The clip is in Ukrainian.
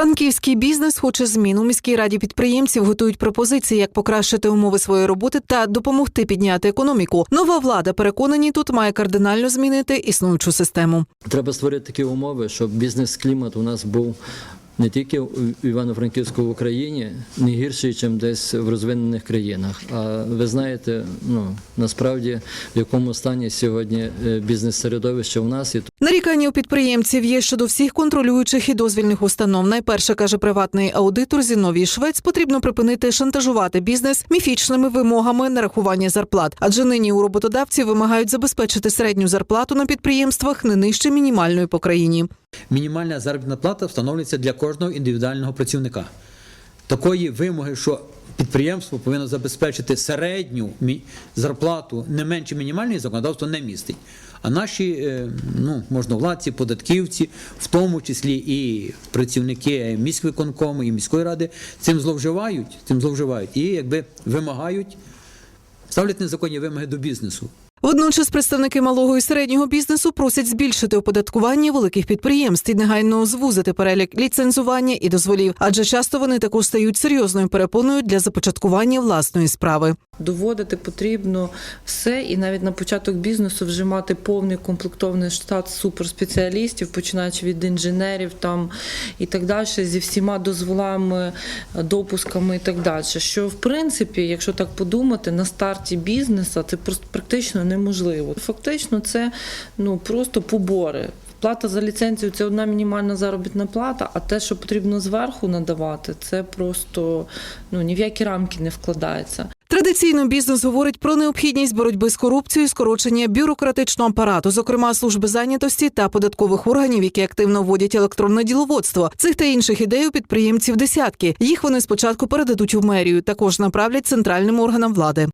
Франківський бізнес хоче змін. У міській раді підприємців готують пропозиції, як покращити умови своєї роботи та допомогти підняти економіку. Нова влада переконані тут має кардинально змінити існуючу систему. Треба створити такі умови, щоб бізнес-клімат у нас був не тільки в Івано-Франківську в Україні, не гірший, ніж десь в розвинених країнах. А ви знаєте, ну насправді в якому стані сьогодні е, бізнес-середовище у нас і Нарікання у підприємців є щодо всіх контролюючих і дозвільних установ. Найперше каже приватний аудитор Зіновій Швець, потрібно припинити шантажувати бізнес міфічними вимогами нарахування зарплат. Адже нині у роботодавців вимагають забезпечити середню зарплату на підприємствах не нижче мінімальної по країні. Мінімальна заробітна плата встановлюється для кожного індивідуального працівника. Такої вимоги, що підприємство повинно забезпечити середню зарплату не менше мінімальної, законодавство не містить. А наші е, ну, можновладці, податківці, в тому числі і працівники міськвиконкому і міської ради, цим зловживають, цим зловживають і якби вимагають, ставлять незаконні вимоги до бізнесу. Водночас представники малого і середнього бізнесу просять збільшити оподаткування великих підприємств і негайно звузити перелік ліцензування і дозволів, адже часто вони також стають серйозною перепоною для започаткування власної справи. Доводити потрібно все, і навіть на початок бізнесу вже мати повний комплектований штат суперспеціалістів, починаючи від інженерів там і так далі, зі всіма дозволами, допусками і так далі. Що в принципі, якщо так подумати, на старті бізнесу це просто практично неможливо. Фактично, це ну просто побори. Плата за ліцензію це одна мінімальна заробітна плата, а те, що потрібно зверху надавати, це просто ну ні в які рамки не вкладається. Традиційно бізнес говорить про необхідність боротьби з корупцією, скорочення бюрократичного апарату, зокрема служби зайнятості та податкових органів, які активно вводять електронне діловодство. Цих та інших ідей у підприємців десятки. Їх вони спочатку передадуть у мерію, також направлять центральним органам влади.